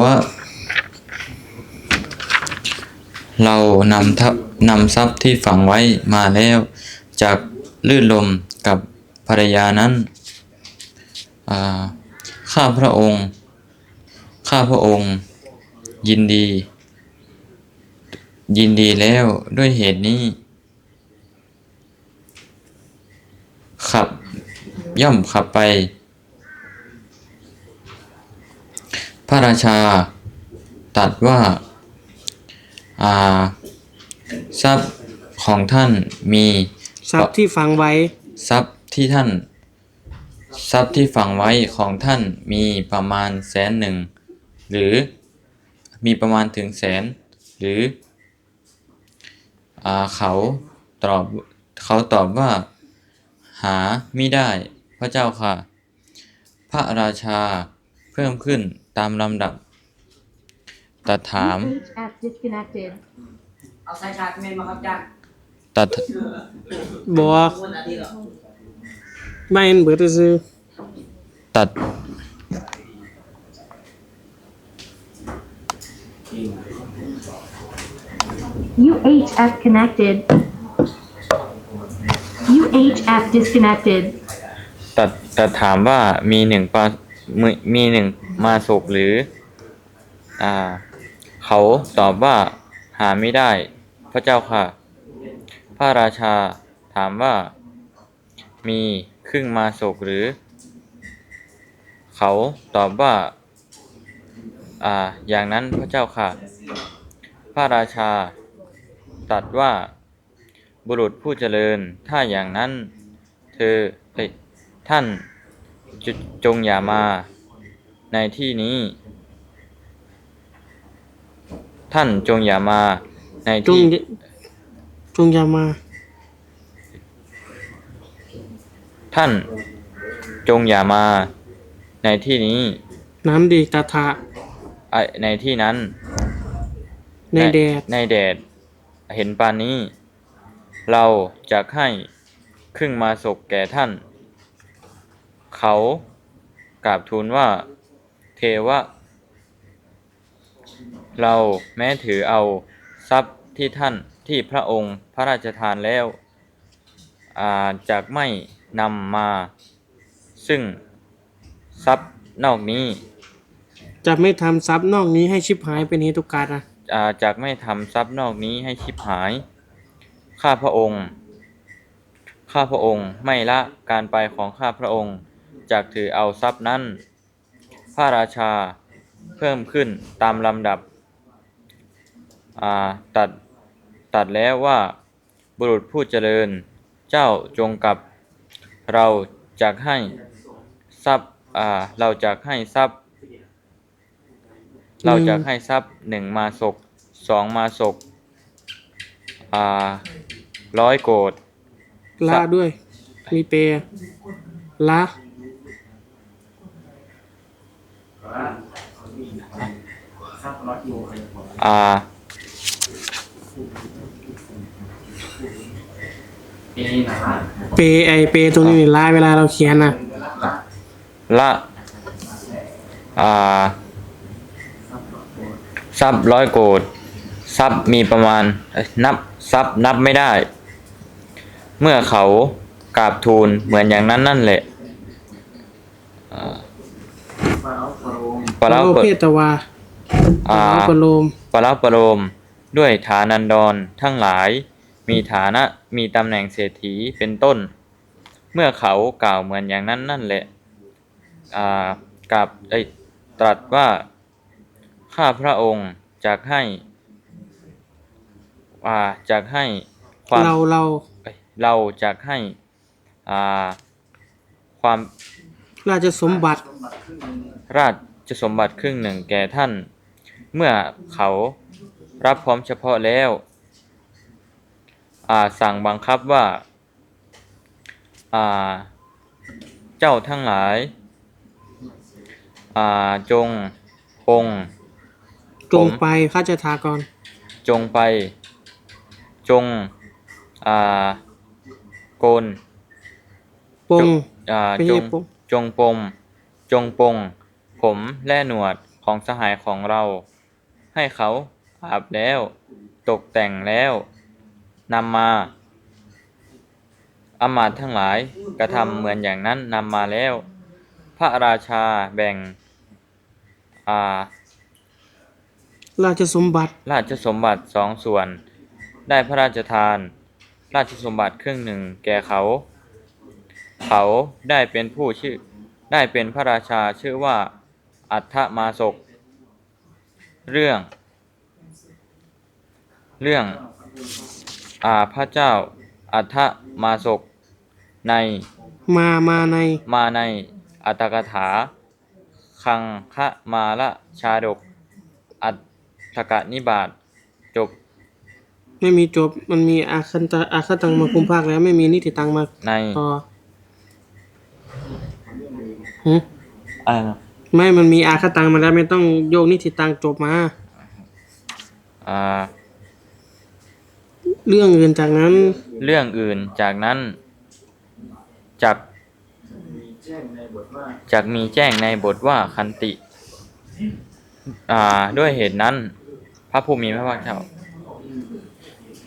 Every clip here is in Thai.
วะ เรานำทัพนำทรัพย์ที่ฝังไว้มาแล้ว จากลื่นลมกับภรรยานั้นข้าพระองค์ ข้าพระองค์ ยินดี ยินดีแล้วด้วยเหตุนี้ ขับย่อมขับไป พระราชาตรัดว่าอ่าทรัพย์ของท่านมีทรัพย์ที่ฝังไว้ ทรัพย์ที่ท่าน ทรัพย์ที่ฝังไว้ของท่านมีประมาณแสนหนึ่ง หรือมีประมาณถึงแสน หรืออ่าเขาตอบเขาตอบว่า หาไม่ได้พระเจ้าค่ะ พระราชาเพิ่มขึ้น ตามลำดับตรัดถาม Each app disconnected. เอาสายชาร์จเมนมาครับจ้าตรัดบอกคนอาทิตย์เหรอไม่เบิดซื้อตัด UHF connected. UHF disconnected. ตัดตัดถามว่ามีหนึ่งปามีมีหนึ่ง มาสุกหรืออ่าเขาตอบว่าหาไม่ได้ พระเจ้าค่ะ พระราชาถามว่า มีครึ่งมาสุกหรือ เขาตอบว่าอ่าอย่างนั้นพระเจ้าค่ะ พระราชาตรัสว่าบุรุษผู้เจริญ ถ้าอย่างนั้น เธอท่านจจงอย่ามา ในที่นี้ ท่านจงอย่ามา ในจงที่จงอย่ามา ท่านจงอย่ามา ในที่นี้น้ำดีตาทะไอ้ในที่นั้น ในแดดในแดด เห็นปานนี้ เราจะให้ครึ่งมาศกแก่ท่าน เขากราบทูลว่า เทวะ เราแม้ถือเอาทรัพย์ที่ท่านที่พระองค์พระราชทานแล้วอาจากไม่นำมา ซึ่งทรัพย์นอกนี้จะไม่ทำทรัพย์นอกนี้ให้ชิบหายเป็นเหตุการณ์นะอาจากไม่ทำทรัพย์นอกนี้ให้ชิบหาย ข้าพระองค์ ข้าพระองค์ไม่ละการไปของข้าพระองค์จากถือเอาทรัพย์นั้นพ ระราชาเพิ่มขึ้นตามลำดับอ่าตัดตัดแล้วว่าบุรุษผู้เจริญเจ้าจงกับเราจากให้ทรัพย์อ่าเราจากให้ทรัพย์ เราจะให้ทรัพย์หนึ่งมาศกสองมาศกอ่าร้อยโกดละด้วย มีเปรละ อ่าเปรไอเปรตรงนี้นี่ละเวลาเราเขียนนะละอ่าทรัพย์ร้อยโกดทรัพย์มีประมาณเอ้ยนับทรัพย์นับไม่ได้ เมื่อเขากราบทูลเหมือนอย่างนั้นนั่นแหละอ่า ปะโลเล้าเปิดเพตวาอ่าปะโลมปราประโลม ด้วยฐานันดรทั้งหลาย มีฐานะมีตำแหน่งเศรษฐีเป็นต้น เมื่อเขากล่าวเหมือนอย่างนั้นนั่นแหละอ่ากับไอยตรัสว่าข้าพระองค์จากให้อ่าจากให้ความเราเราเอ้ยเราจากให้อ่าความราชสมบัติ ราช สมบัติครึ่งหนึ่งแก่ท่าน เมื่อเขารับพร้อมเฉพาะแล้วอ่าสั่งบังคับว่าอ่าเจ้าทั้งหลายอ่าจงปงจงผมไปข้าจะทากร จงไป จงอ่าโกนปงอ่าไม่จใช่งปงจงปม จงปง ผมและหนวดขของสหายของเรา ให้เขาอาบแล้วตกแต่งแล้วนำมาอำมาตย์ทั้งหลายกระทำเหมือนอย่างนั้นนำมาแล้ว พระราชาแบ่งอ่าราชสมบัติ ราชสมบัติสองส่วน ได้พระราชทาน ราชสมบัติครึ่งหนึ่งแก่เขา เขาได้เป็นผู้ชื่อ ได้เป็นพระราชาชื่อว่า อัฏฐมาศก เรื่อง เรื่องอาพระเจ้า อัฏฐมาศก ใน มามาใน มาใน อัตถกถา คังคะมาละชาดก อัตถกนิบาตจบ ไม่มีจบ มันมีอาคันตะอาคตังมาคุมภาคแล้ว ไม่มีนิติตังมาในต่อหึอะไรนะ ไม่มันมีอาคตังมาแล้วไม่ต้องโยกนิติตังจบมา อ่า เรื่องอื่นจากนั้น เรื่องอื่นจากนั้น จาก จากมีแจ้งในบทว่าคันติ อ่า ด้วยเหตุนั้น พระผู้มีพระภาคเจ้า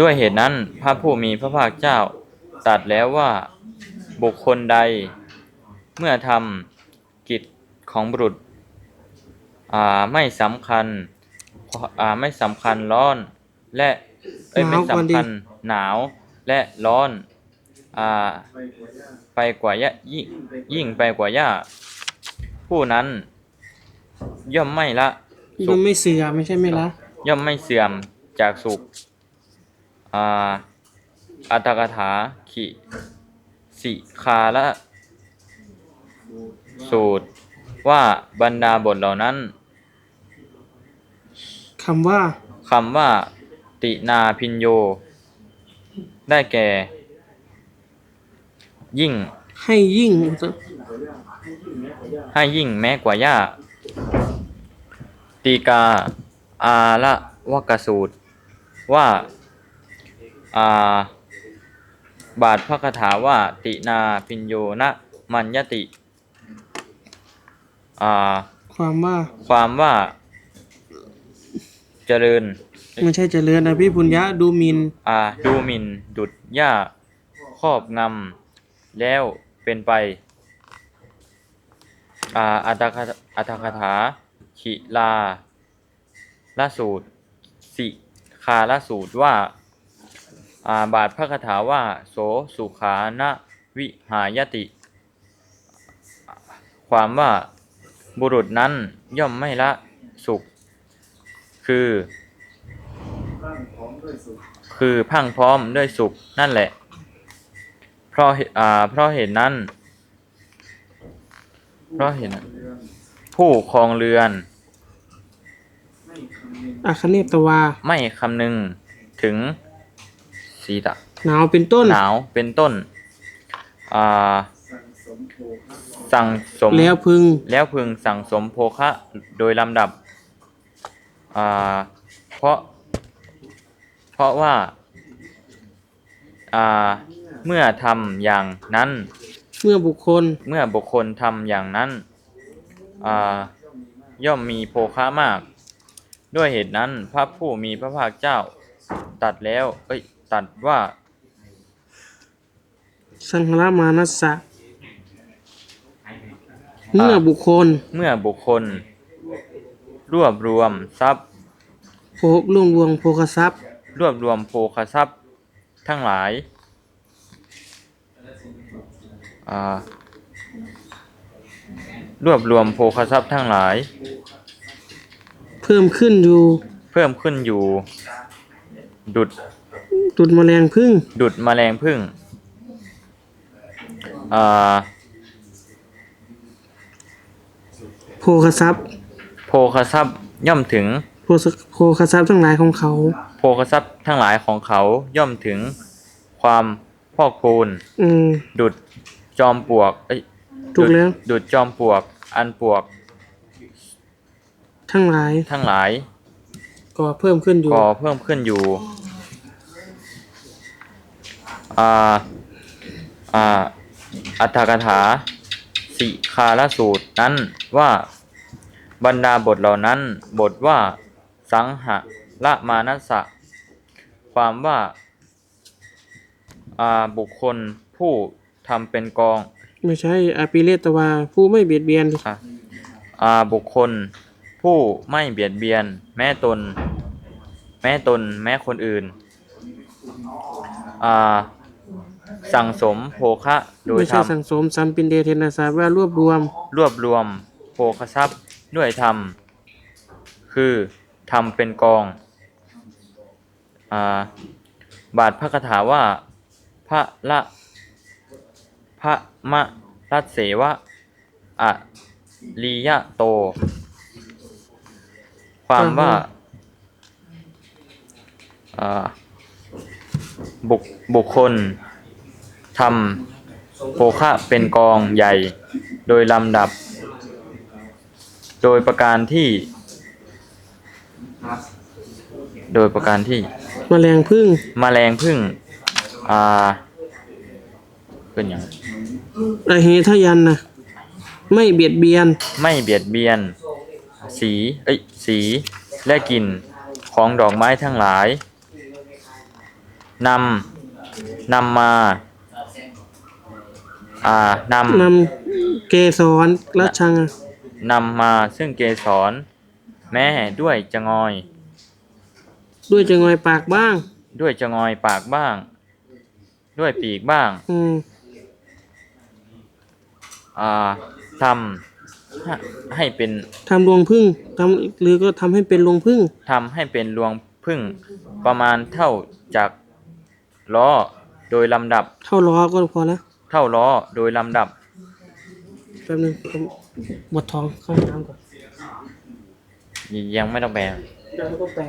ด้วยเหตุนั้น พระผู้มีพระภาคเจ้าตรัสแล้วว่าบุคคลใดเมื่อทำกิจ ของบุรุษอ่าไม่สำคัญอ่าไม่สำคัญร้อน และเอ้ยหไม่นาวกว่าดีสำคัญหนาวและร้อนอ่าไปกว่าย่ายิ่งยิ่งไปกว่าย่าผู้นั้น ย่อมไม่ละสุมันขไม่เสือไม่ใช่ไหมล่ะย่อมไม่เสื่อมจากสุขอ่าอัตถกถาขิสิคาละสูตร ว่าบรรดาบทเหล่านั้นคำว่าคำว่า ตินาพินโย ได้แก่ ยิ่งให้ยิ่งให้ยิ่งแม้กว่าย่าตีกา อาละวกสูตร ว่าอ่าบาทพระคาถาว่า ตินาพินโยนะ มัญญติ อ่า ความว่าความว่า เจริญ ไม่ใช่เจริญนะพี่ปุญญะดูหมินอ่า ดูหมิ่นดุดหญ้าครอบงำแล้วเป็นไป อ่าอัตถกถอัตถกถาขิลาละสูตร สิคาละสูตรว่าอ่าบาทพระคาถาว่า โสสุขานะวิหายติ ความว่า บุรุษนั้นย่อมไม่ละสุข คือ คือพรังพร้อมด้วยสุขนั่นแหละ เพราะเหตุอ่าเพราะเหตุนั้น เพราะเหตุนั้นผู้ครองเรือน อาคเนตวา ไม่คำนึงถึงสีตะหนาวเป็นต้นหนาวเป็นต้น อ่า สั่งสมแล้วพึงแล้วพึงสั่งสมโภคะโดยลำดับอ่าเพราะ เพราะว่าอ่าเมื่อทำอย่างนั้น เมื่อบุคคลเมื่อบุคคลทำอย่างนั้นอ่าย่อมมีโภคะมาก ด้วยเหตุนั้นพระผู้มีพระภาคเจ้า ตัดแล้ว เอ้ย ตัดว่า สังฆรามานัสสะ เมื่อบุคคล เมื่อบุคคล รวบรวมทรัพย์โภร่วมรวงโภคทรัพย์ รวบรวมโภคทรัพย์ ทั้งหลายอ่ารวบรวมโภคทรัพย์ทั้งหลาย เพิ่มขึ้นอยู่ เพิ่มขึ้นอยู่ ดุดตุดแมลงพึ่ง ดุดแมลงพึ่งอ่า โภคทรัพย์ โภคทรัพย์ย่อมถึง โภสโภคทรัพย์ทั้งหลายของเขา โภคทรัพย์ทั้งหลายของเขาย่อมถึงความพอกพูน อืม ดุดจอมปลวกเอ้ยถูกแล้ว ดุดจอมปลวก อันปลวกทั้งหลายทั้งหลายก็เพิ่มขึ้นอยู่ก็เพิ่มขึ้นอยู่ อ่า อ่า อัตถกถา สิคาลสูตรนั้นว่าบรรดาบทเหล่านั้น บทว่า สังหะละมานัสสะความว่าอ่าบุคคลผู้ทำเป็นกอง ไม่ใช่อาปิเลตวาผู้ไม่เบียดเบียนอะอ่าบุคคล ผู้ไม่เบียดเบียน แม้ตน แม้ตน แม้คนอื่น อ่า สั่งสมโภคะโดยไม่ธรใช่รมสังสมสัมปินเดเทนาสาว่ารวบรวม รวบรวมโภคทรัพย์ด้วยธรรม คือทำเป็นกองอ่าบาทพระคาถาว่าพระละพระมะรัสเสวะอะลียะโต ความว่าอ่าบุคบุคคล ทำโภคะเป็นกองใหญ่ โดยลำดับ โดยประการที่ โดยประการที่แมลงพึ่งมแมลงพึ่งอ่าเป็นอย่างอาเหทยันนะไม่เบียดเบียน ไม่เบียดเบียน สีเอ้ยสีและกลิ่นของดอกไม้ทั้งหลายนำนำมา อ่านนำเกสรและชังอะำนำมาซึ่งเกสรแม้ด้วยจะงอย ด้วยจะงอยปากบ้าง ด้วยจะงอยปากบ้าง ด้วยปีกบ้าง อืมอ่าทำให้ให้เป็นทำรวงพึ่งทำหรือก็ทำให้เป็นรวงพึ่ง ทำให้เป็นรวงพึ่งประมาณเท่าจากล้อโดยลำดับ เท่าล้อก็พอแล้ว เท่าล้อโดยลำดับ แป๊บนึงผมบดทองเข้าห้องน้ำก่อนยังไม่ต้องแปลเดี๋ยวก็แปล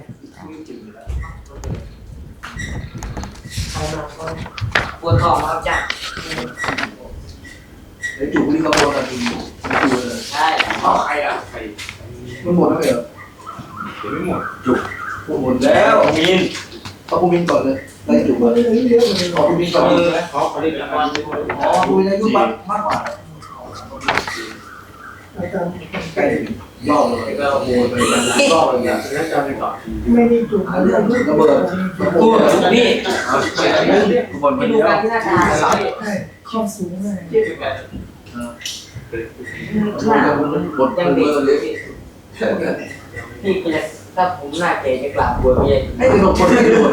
ปวดท้องครับจ้าเดี๋ยวจุกนี่ก็โดนกันจริงจุกเลยใช่เอาใครอะใครมันหมดแล้วเหรอเดี๋ยวไม่หมดจุกหมดแล้วมิน เอาปูมินก่อนเลยได้จุกเลยขอปูมินก่อนเลยขอขอดีก่อนอ๋อปูมินอายุมากมากกว่าใกล้ย่อเลยก็โอ้ยไปย่อเลยเนี่ยแล้วจำไปก่อนไม่ได้จุกอันเรื่องระเบิดพูนี่บนไปดูกัวนที่หน้าตาสาข้อสูงเลยหน้าบนยังดีเลยพี่จะ ถ้าผมหน้าเก๋จะกราบบัวเมียไอ้หนุ่มคนที่หมด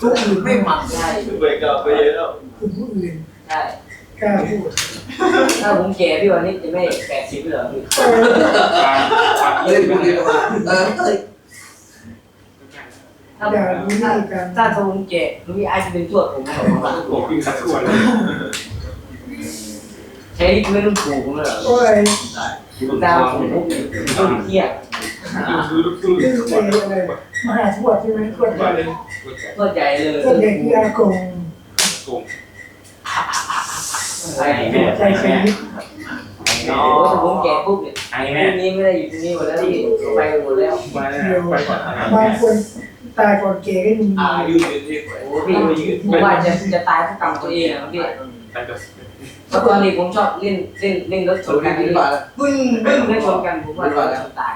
สู้อื่นไม่มันใช่ไปกับไปเยอะแล้วกลุ่มผู้อื่นใช่กล้าพูดถ้าผมแก่พี่วันนี้จะไม่แปดสิบเหรอพี่เล่นบุรีมาเออเอ้ยถ้าอย่ารู้หน้ากันถ้าผมแก่พี่ไอ้จะเป็นทวดผมเหรอผมกินสักส่วนใช้ไม่ต้องผูกผมเหรอโอ้ยตามผมผมต้องเครียด ซึ่งเป็นอะไรมหาทวดใช่ไหมทวดใหญ่ทวดใหญ่เลยทวดใหญ่คืออากงใช่ใจเข็มนิดโอ้ถ้าผมแก่ปุ๊บเนี่ยพรุ่งนี้ไม่ได้อยู่ที่นี่หมดแล้วที่ไปหมดแล้วเดียวบางคนตายก่อนเก๋ก็มีโอ้พี่ผมว่าจะจะตายเพราะกรรมตัวเองนะพี่เพราะตอนนี้ผมชอบเล่นเล่นเล่นรถชสุนกันเล่นบ้านแล้วปึ้งปึ้งแล้วชนกันผมว่าจะตาย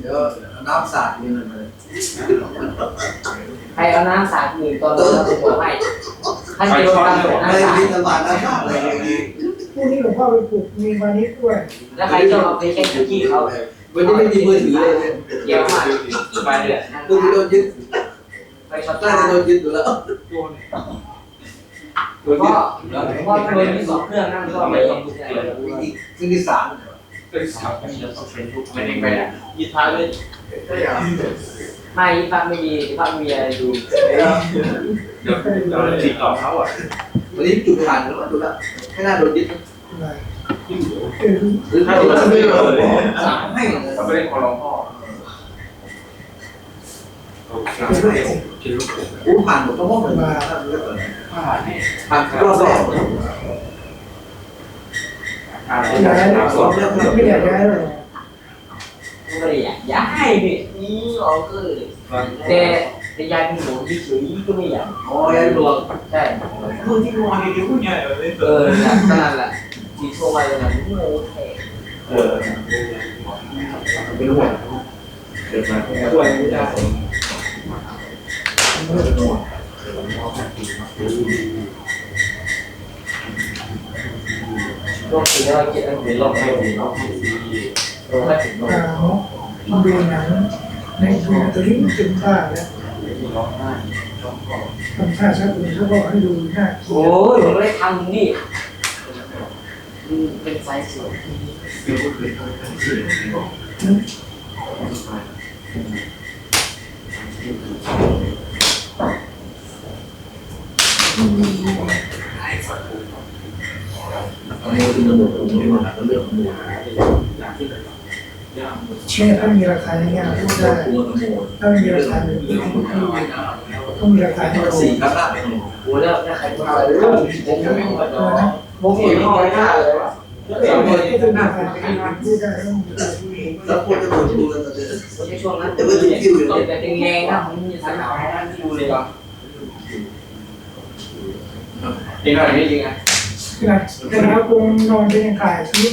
เดี๋ยวน้ำสาดนี่มันเลยใครเอาน้ำสาดหนึ่งตอนนั้นผมบอกให้ท่านจะโดนการตกไม่น้ำสาดมีตลาดน้ำสาดเลยอย่างนี้ผู้นี้หลวงพ่อไปปลูกมีวานิชด้วยแล้วใครจะเอาไปแค่ขี้เขาวันนี้ไม่มีมือถือเลยเกี่ยวมากไปเรื่อยมือถือโดนยึดไปช็อตน่าตาจะโดนยึดอยู่แล้วก็ก็โดนที่สองเครื่องนั่นก็ไม่ยอมซึ่งที่สาม ไม่พักไม่ดีพักมีอะไรดูวันนี้จุดผ่านแล้วดูแล้วไม่น่าโดนยึดอะไรเออหรือถ้าโดนไม่โดนสามให้เลยเป็นไม่อู้ผ่านหมดต้องมองเหมือนมาผ่านรอบ แรกย้ายไม่อยากย้ายหรอกไม่ได้อยากย้ายพี่นี่เอาคือแต่แต่ยายเป็นหนูที่เฉยก็ไม่อยากอ๋อยันรวมใช่เออขนาดแหละที่โทรมาเลยนะโง่แท้เป็นหัวเกิดมาป่วยไม่ได้รอบที่แล้ว เจ็ดอันเป็นรอบไม่ดีรอบที่รอบที่อ่าเนาะมันเป็นหนังในตัวตัวนี้มันเป็นท่าแล้วทำท่าชัดเลยเขาบอกให้ดูหน้าโอ้ยผมไม่ได้ทำนี่เป็นไซส์สวย เช่ถ้ามีราคาในงานพูดได้ถ้าไม่มีราคาเลยต้องมีราคาให้เราสี่ครับโอ้แล้วถ้าใครมาเรื่องผมยังไม่หมดตัวนะผมเห็นห้องหน้าเลยวะสามคนที่เป็นราคาในงานพูดได้ต้องมีราคาที่แล้วพูดจะพูดพูดกันจะในช่วงนั้นแต่ว่าจะคิวอยู่แต่เป็นแรงนะผมมีสาขาให้ท่านดูเลยว่ะจริงหรือไม่จริงอะ ขนาดขนาดคงนอนเป็นยังถ่ายคลิป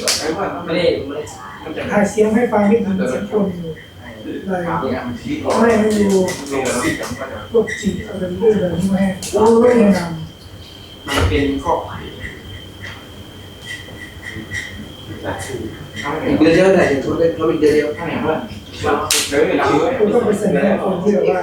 ไม่ได้ไม่ได้ถ่ายเสียงให้ฟังไม่ถึงเสียงคนอยู่เลยไม่ไม่ดูพวกจีอะไรเรื่องอะไรนี่ไม่ให้โอ้ยแนะนำมันเป็นข้อเดือนเดียวไหนจะทุนเล่นเราเป็นเดือนเดียวเท่าไหร่บ้างเดี๋ยวเราต้องไปเสนอคนที่แบบว่า